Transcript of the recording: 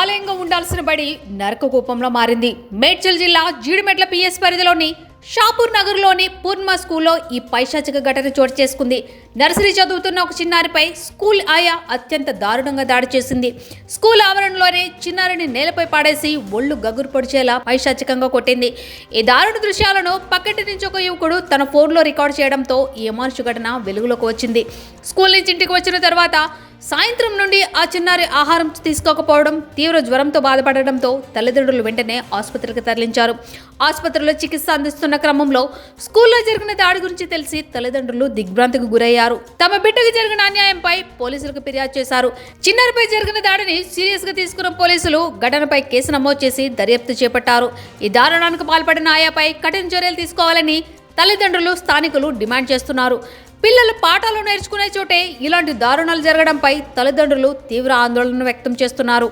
ఆలయంగా ఉండాల్సిన బడి నరకకూపంలో మారింది. మేడ్చల్ జిల్లా జీడిమెట్ల పిఎస్ పరిధిలోని షాపూర్ నగర్లోని పూర్ణ స్కూల్లో ఈ పైశాచిక ఘటన చోటు చేసుకుంది. నర్సరీ చదువుతున్న ఒక చిన్నారిపై స్కూల్ ఆయా అత్యంత దారుణంగా దాడి చేసింది. స్కూల్ ఆవరణలోనే చిన్నారిని నేలపై పాడేసి ఒళ్ళు గగురు పొడిచేలా పైశాచికంగా కొట్టింది. ఈ దారుణ దృశ్యాలను పక్కటి నుంచి ఒక యువకుడు తన ఫోన్లో రికార్డ్ చేయడంతో ఈ అమానుష ఘటన వెలుగులోకి వచ్చింది. స్కూల్ నుంచి ఇంటికి వచ్చిన తర్వాత సాయంత్రం నుండి ఆ చిన్నారి ఆహారం తీసుకోకపోవడం తీవ్ర జ్వరంతో బాధపడడంతో తల్లిదండ్రులు వెంటనే ఆసుపత్రికి తరలించారు. ఆసుపత్రిలో చికిత్స అందిస్తున్న క్రమంలో స్కూల్లో జరిగిన దాడి గురించి తెలిసి తల్లిదండ్రులు దిగ్భ్రాంతికి గురయ్యారు. తమ బిడ్డకు జరిగిన అన్యాయంపై పోలీసులకు ఫిర్యాదు చేశారు. చిన్నారిపై జరిగిన దాడిని సీరియస్గా తీసుకున్న పోలీసులు ఘటనపై కేసు నమోదు చేసి దర్యాప్తు చేపట్టారు. ఈ దారుణానికి పాల్పడిన ఆయాపై కఠిన చర్యలు తీసుకోవాలని తల్లిదండ్రులు స్థానికులు డిమాండ్ చేస్తున్నారు. పిల్లలు పాఠాలు నేర్చుకునే చోటే ఇలాంటి దారుణాలు జరగడంపై తల్లిదండ్రులు తీవ్ర ఆందోళన వ్యక్తం చేస్తున్నారు.